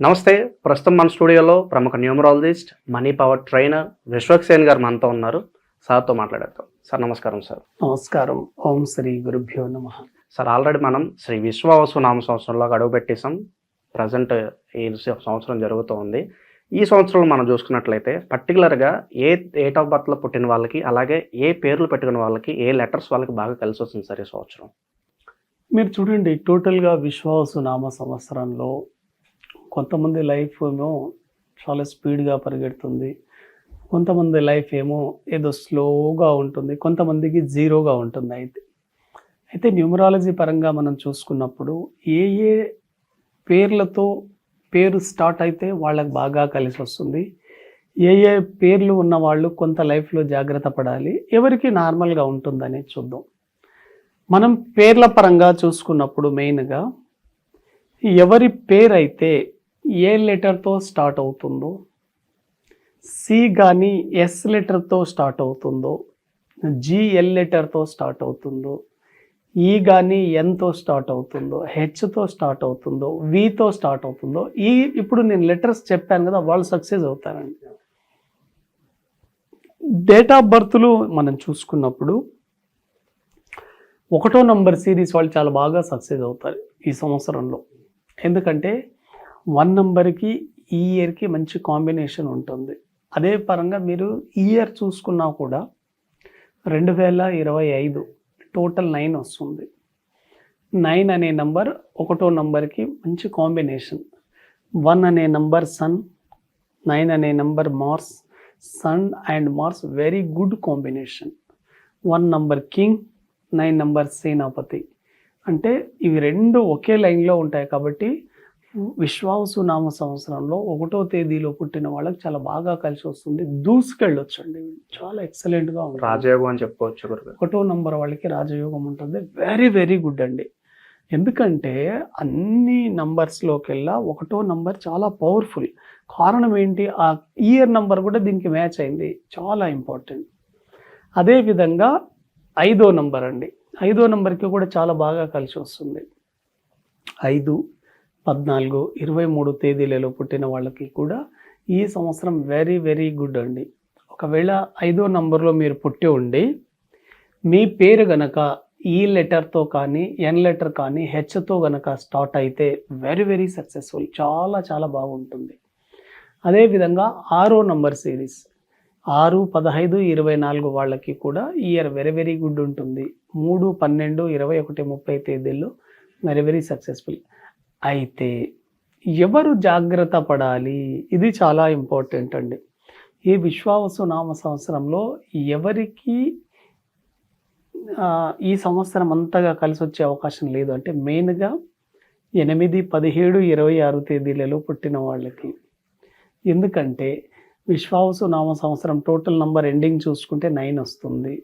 నమస్తే ప్రస్తుతం మన స్టూడియోలో ప్రముఖ numerologist money power trainer Vishwaksen గారు మనతో ఉన్నారు. సార్తో మాట్లాడేద్దాం. సార్ నమస్కారం సార్. నమస్కారం. ఓం శ్రీ గురుభ్యో నమ. సార్ ఆల్రెడీ మనం శ్రీ విశ్వావసు నామ సంవత్సరంలో అడుగు పెట్టేసాం ప్రజెంట్ ఈ సంవత్సరం జరుగుతూ ఉంది. ఈ సంవత్సరంలో మనం చూసుకున్నట్లయితే పర్టికులర్గా ఏ డేట్ ఆఫ్ బర్త్లో పుట్టిన వాళ్ళకి అలాగే ఏ పేర్లు పెట్టుకున్న వాళ్ళకి ఏ లెటర్స్ వాళ్ళకి బాగా కలిసి వస్తుంది సార్ ఈ సంవత్సరం? మీరు చూడండి టోటల్గా విశ్వాసు నామ సంవత్సరంలో కొంతమంది లైఫ్ ఏమో చాలా స్పీడ్గా పరిగెడుతుంది. కొంతమంది లైఫ్ ఏమో ఏదో స్లోగా ఉంటుంది. కొంతమందికి జీరోగా ఉంటుంది అయితే. అయితే న్యూమరాలజీ పరంగా మనం చూసుకున్నప్పుడు ఏ ఏ పేర్లతో పేరు స్టార్ట్ అయితే వాళ్ళకి బాగా కలిసి వస్తుంది. ఏ ఏ పేర్లు ఉన్న వాళ్ళు కొంత లైఫ్లో జాగ్రత్త పడాలి. ఎవరికి నార్మల్గా ఉంటుందని చూద్దాం. మనం పేర్ల పరంగా చూసుకున్నప్పుడు మెయిన్గా ఎవరి పేరు అయితే ఏ లెటర్తో స్టార్ట్ అవుతుందో సి కానీ ఎస్ లెటర్తో స్టార్ట్ అవుతుందో జిఎల్ లెటర్తో స్టార్ట్ అవుతుందో ఈ కానీ ఎన్తో స్టార్ట్ అవుతుందో హెచ్తో స్టార్ట్ అవుతుందో వితో స్టార్ట్ అవుతుందో ఈ ఇప్పుడు నేను లెటర్స్ చెప్పాను కదా వాళ్ళు సక్సెస్ అవుతారండి. డేట్ ఆఫ్ బర్త్లు మనం చూసుకున్నప్పుడు ఒకటో నంబర్ సిరీస్ వాళ్ళు చాలా బాగా సక్సెస్ అవుతారు ఈ సంవత్సరంలో. ఎందుకంటే వన్ నెంబర్కి ఈ ఇయర్కి మంచి కాంబినేషన్ ఉంటుంది. అదే పరంగా మీరు ఇయర్ చూసుకున్నా కూడా రెండు వేల ఇరవై ఐదు టోటల్ నైన్ వస్తుంది. నైన్ అనే నంబర్ ఒకటో నంబర్కి మంచి కాంబినేషన్. వన్ అనే నంబర్ సన్ నైన్ అనే number Mars sun and Mars very good combination. One number king nine number సేనాపతి. అంటే ఇవి రెండు ఒకే లైన్లో ఉంటాయి కాబట్టి విశ్వాసు నామ సంవత్సరంలో ఒకటో తేదీలో పుట్టిన వాళ్ళకి చాలా బాగా కలిసి వస్తుంది. దూసుకెళ్ళొచ్చండి చాలా ఎక్సలెంట్గా ఉంటుంది. రాజయోగం అని చెప్పుకోవచ్చు ఒకటో నంబర్ వాళ్ళకి రాజయోగం ఉంటుంది. వెరీ వెరీ గుడ్ అండి. ఎందుకంటే అన్ని నంబర్స్లోకెల్లా ఒకటో నంబర్ చాలా పవర్ఫుల్. కారణం ఏంటి? ఆ ఇయర్ నంబర్ కూడా దీనికి మ్యాచ్ అయింది. చాలా ఇంపార్టెంట్. అదేవిధంగా ఐదో నంబర్ అండి. ఐదో నంబర్కి కూడా చాలా బాగా కలిసి వస్తుంది. ఐదు పద్నాలుగు ఇరవై మూడు తేదీలలో పుట్టిన వాళ్ళకి కూడా ఈ సంవత్సరం వెరీ వెరీ గుడ్ అండి. ఒకవేళ ఐదో నంబర్లో మీరు పుట్టి ఉండి మీ పేరు గనక ఈ లెటర్తో కానీ ఎన్ లెటర్ కానీ హెచ్తో గనక స్టార్ట్ అయితే వెరీ వెరీ సక్సెస్ఫుల్ చాలా చాలా బాగుంటుంది. అదేవిధంగా ఆరో నంబర్ సిరీస్ ఆరు పదహైదు ఇరవై నాలుగు వాళ్ళకి కూడా ఇయర్ వెరీ వెరీ గుడ్ ఉంటుంది. మూడు పన్నెండు ఇరవై ఒకటి ముప్పై తేదీల్లో వెరీ వెరీ సక్సెస్ఫుల్ అయితే ఎవరు జాగ్రత్త పడాలి? ఇది చాలా ఇంపార్టెంట్ అండి. ఈ విశ్వావసు నామ సంవత్సరంలో ఎవరికి ఈ సంవత్సరం అంతగా కలిసి వచ్చే అవకాశం లేదు. అంటే మెయిన్గా ఎనిమిది పదిహేడు ఇరవై ఆరు తేదీలలో పుట్టిన వాళ్ళకి. ఎందుకంటే విశ్వావసు నామ సంవత్సరం టోటల్ నంబర్ ఎండింగ్ చూసుకుంటే నైన్ వస్తుంది.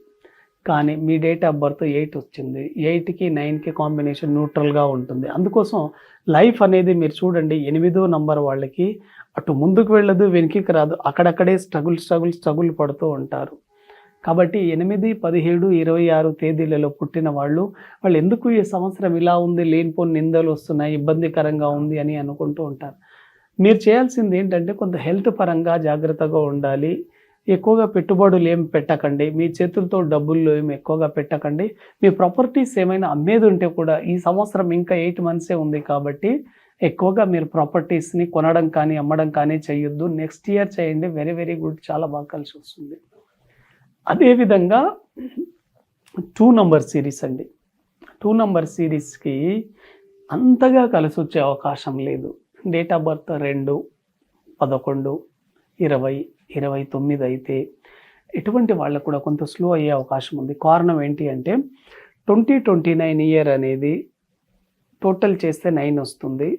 కానీ మీ డేట్ ఆఫ్ బర్త్ ఎయిట్ వచ్చింది. ఎయిట్కి నైన్కి కాంబినేషన్ న్యూట్రల్గా ఉంటుంది. అందుకోసం లైఫ్ అనేది మీరు చూడండి ఎనిమిదో నంబర్ వాళ్ళకి అటు ముందుకు వెళ్ళదు వెనుకకి రాదు. అక్కడక్కడే స్ట్రగుల్ స్ట్రగుల్ స్ట్రగుల్ పడుతూ ఉంటారు. కాబట్టి ఎనిమిది పదిహేడు ఇరవై ఆరు తేదీలలో పుట్టిన వాళ్ళు వాళ్ళు ఎందుకు ఈ సంవత్సరం ఇలా ఉంది లేనిపోని నిందలు వస్తున్నాయి ఇబ్బందికరంగా ఉంది అని అనుకుంటూ ఉంటారు. మీరు చేయాల్సింది ఏంటంటే కొంత హెల్త్ పరంగా జాగ్రత్తగా ఉండాలి. ఎక్కువగా పెట్టుబడులు ఏం పెట్టకండి. మీ చేతులతో డబ్బులు ఏమి ఎక్కువగా పెట్టకండి. మీ ప్రాపర్టీస్ ఏమైనా అమ్మేది ఉంటే కూడా ఈ సంవత్సరం ఇంకా ఎయిట్ మంత్సే ఉంది కాబట్టి ఎక్కువగా మీరు ప్రాపర్టీస్ని కొనడం కానీ అమ్మడం కానీ చేయొద్దు. నెక్స్ట్ ఇయర్ చేయండి. Very very good. చాలా బాగా కలిసి వస్తుంది. అదేవిధంగా టూ నంబర్ సిరీస్ అండి. టూ నంబర్ సిరీస్కి అంతగా కలిసి వచ్చే అవకాశం లేదు. డేట్ ఆఫ్ బర్త్ రెండు పదకొండు ఇరవై ఇరవై తొమ్మిది అయితే ఎటువంటి వాళ్ళకు కూడా కొంత స్లో అయ్యే అవకాశం ఉంది. కారణం ఏంటి అంటే ట్వంటీ ట్వంటీ నైన్ ఇయర్ అనేది టోటల్ చేస్తే నైన్ వస్తుంది.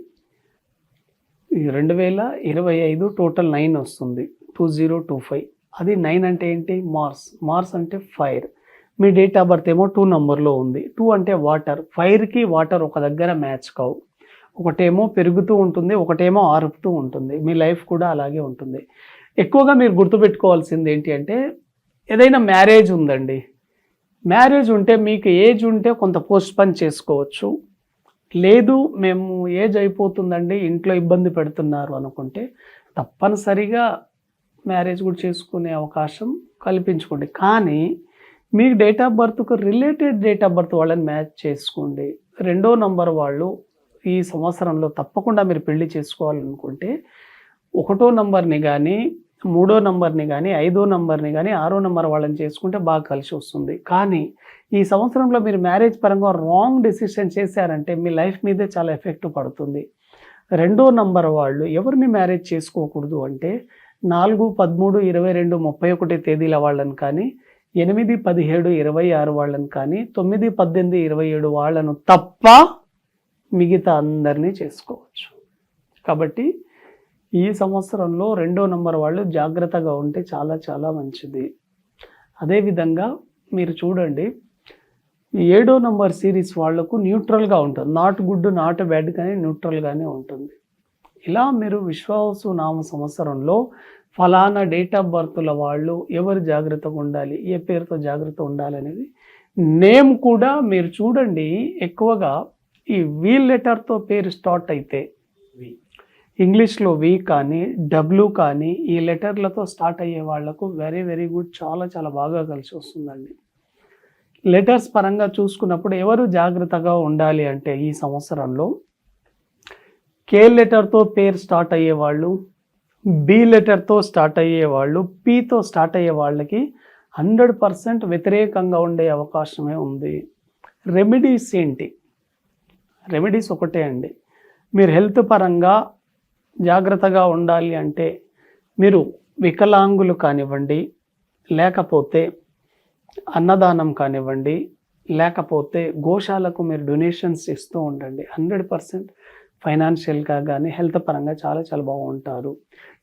ఈ రెండు వేల ఇరవై ఐదు టోటల్ నైన్ వస్తుంది. Two zero two five. అది నైన్ అంటే ఏంటి? మార్స్. మార్స్ అంటే ఫైర్. మీ డేట్ ఆఫ్ బర్త్ ఏమో టూ నెంబర్లో ఉంది. టూ అంటే వాటర్. ఫైర్కి వాటర్ ఒక దగ్గర మ్యాచ్ కావు. ఒకటేమో పెరుగుతూ ఉంటుంది ఒకటేమో ఆరుపుతూ ఉంటుంది. మీ లైఫ్ కూడా అలాగే ఉంటుంది. ఎక్కువగా మీరు గుర్తుపెట్టుకోవాల్సింది ఏంటి అంటే ఏదైనా మ్యారేజ్ ఉందండి. మ్యారేజ్ ఉంటే మీకు ఏజ్ ఉంటే కొంత పోస్ట్ పని చేసుకోవచ్చు. లేదు మేము ఏజ్ అయిపోతుందండి ఇంట్లో ఇబ్బంది పెడుతున్నారు అనుకుంటే తప్పనిసరిగా మ్యారేజ్ కూడా చేసుకునే అవకాశం కల్పించుకోండి. కానీ మీకు డేట్ ఆఫ్ బర్త్కు రిలేటెడ్ డేట్ ఆఫ్ బర్త్ వాళ్ళని మ్యాచ్ చేసుకోండి. రెండో నంబర్ వాళ్ళు ఈ సంవత్సరంలో తప్పకుండా మీరు పెళ్ళి చేసుకోవాలనుకుంటే ఒకటో నంబర్ని కానీ మూడో నంబర్ని కానీ ఐదో నంబర్ని కానీ ఆరో నంబర్ వాళ్ళని చేసుకుంటే బాగా కలిసి వస్తుంది. కానీ ఈ సంవత్సరంలో మీరు మ్యారేజ్ పరంగా రాంగ్ డెసిషన్ చేశారంటే మీ లైఫ్ మీదే చాలా ఎఫెక్ట్ పడుతుంది. రెండో నంబర్ వాళ్ళు ఎవరిని మ్యారేజ్ చేసుకోకూడదు అంటే నాలుగు పదమూడు ఇరవై రెండు ముప్పై ఒకటి తేదీల వాళ్ళని కానీ ఎనిమిది పదిహేడు ఇరవై ఆరు వాళ్ళని కానీ తొమ్మిది పద్దెనిమిది ఇరవై ఏడు వాళ్ళను తప్ప మిగతా అందరినీ చేసుకోవచ్చు. కాబట్టి ఈ సంవత్సరంలో రెండో నంబర్ వాళ్ళు జాగ్రత్తగా ఉంటే చాలా చాలా మంచిది. అదేవిధంగా మీరు చూడండి ఏడో నంబర్ సిరీస్ వాళ్ళకు న్యూట్రల్గా ఉంటుంది. నాట్ గుడ్ నాట్ బ్యాడ్ కానీ న్యూట్రల్గానే ఉంటుంది. ఇలా మీరు విశ్వాసు నామ సంవత్సరంలో ఫలానా డేట్ ఆఫ్ బర్త్ల వాళ్ళు ఎవరు జాగ్రత్తగా ఉండాలి ఏ పేరుతో జాగ్రత్త ఉండాలనేది నేమ్ కూడా మీరు చూడండి ఎక్కువగా ఈ వీ లెటర్తో పేరు స్టార్ట్ అయితే ఇంగ్లీష్లో వి కానీ డబ్ల్యూ కానీ ఈ లెటర్లతో స్టార్ట్ అయ్యే వాళ్ళకు వెరీ వెరీ గుడ్. చాలా చాలా బాగా కలిసి వస్తుందండి. లెటర్స్ పరంగా చూసుకున్నప్పుడు ఎవరు జాగ్రత్తగా ఉండాలి అంటే ఈ సంవత్సరంలో కే లెటర్తో పేరు స్టార్ట్ అయ్యే వాళ్ళు బి లెటర్తో స్టార్ట్ అయ్యే వాళ్ళు పితో స్టార్ట్ అయ్యే వాళ్ళకి హండ్రెడ్ పర్సెంట్ వ్యతిరేకంగా ఉండే అవకాశమే ఉంది. రెమెడీస్ ఏంటి? రెమెడీస్ ఒకటే అండి. మీరు హెల్త్ పరంగా జాగ్రత్తగా ఉండాలి అంటే మీరు వికలాంగులు కానివ్వండి లేకపోతే అన్నదానం కానివ్వండి లేకపోతే గోశాలకు మీరు డొనేషన్స్ ఇస్తూ ఉండండి. హండ్రెడ్ పర్సెంట్ ఫైనాన్షియల్గా కానీ హెల్త్ పరంగా చాలా చాలా బాగుంటారు.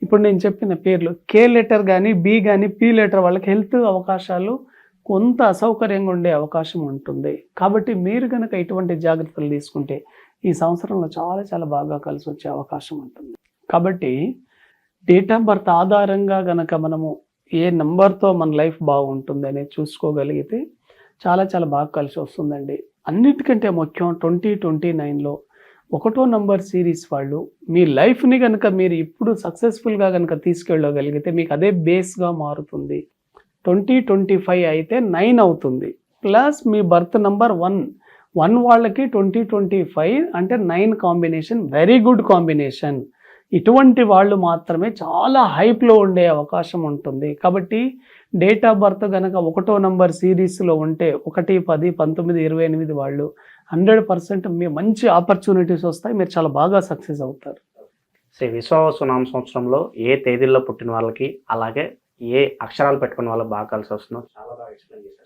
ఇప్పుడు నేను చెప్పిన పేర్లు కే లెటర్ కానీ బి కానీ పి లెటర్ వాళ్ళకి హెల్త్ అవకాశాలు కొంత అసౌకర్యంగా ఉండే అవకాశం ఉంటుంది. కాబట్టి మీరు కనుక ఇటువంటి జాగ్రత్తలు తీసుకుంటే ఈ సంవత్సరంలో చాలా చాలా బాగా కలిసి వచ్చే అవకాశం ఉంటుంది. కాబట్టి డేట్ ఆఫ్ బర్త్ ఆధారంగా గనక మనము ఏ నెంబర్తో మన లైఫ్ బాగుంటుంది అనేది చూసుకోగలిగితే చాలా చాలా బాగా కలిసి వస్తుందండి. అన్నిటికంటే ముఖ్యం ట్వంటీ ట్వంటీ నైన్లో ఒకటో నంబర్ సిరీస్ వాళ్ళు మీ లైఫ్ని కనుక మీరు ఇప్పుడు సక్సెస్ఫుల్గా కనుక తీసుకెళ్ళగలిగితే మీకు అదే బేస్గా మారుతుంది. ట్వంటీ ట్వంటీ ఫైవ్ అయితే నైన్ అవుతుంది. ప్లస్ మీ బర్త్ నంబర్ వన్. వన్ వాళ్ళకి ట్వంటీ ట్వంటీ ఫైవ్ అంటే nine combination very good combination. ఇటువంటి వాళ్ళు మాత్రమే చాలా హైప్లో ఉండే అవకాశం ఉంటుంది. కాబట్టి డేట్ ఆఫ్ బర్త్ కనుక ఒకటో నంబర్ సిరీస్లో ఉంటే ఒకటి పది పంతొమ్మిది ఇరవై ఎనిమిది వాళ్ళు హండ్రెడ్ పర్సెంట్ మీ మంచి ఆపర్చునిటీస్ వస్తాయి. మీరు చాలా బాగా సక్సెస్ అవుతారు. శ్రీ విశ్వావసునామ సంవత్సరంలో ఏ తేదీల్లో పుట్టిన వాళ్ళకి అలాగే ఏ అక్షరాలు పెట్టుకున్న వాళ్ళకి బాగా కలిసి వస్తుందో చాలా బాగా ఎక్స్ప్లెయిన్ చేశారు.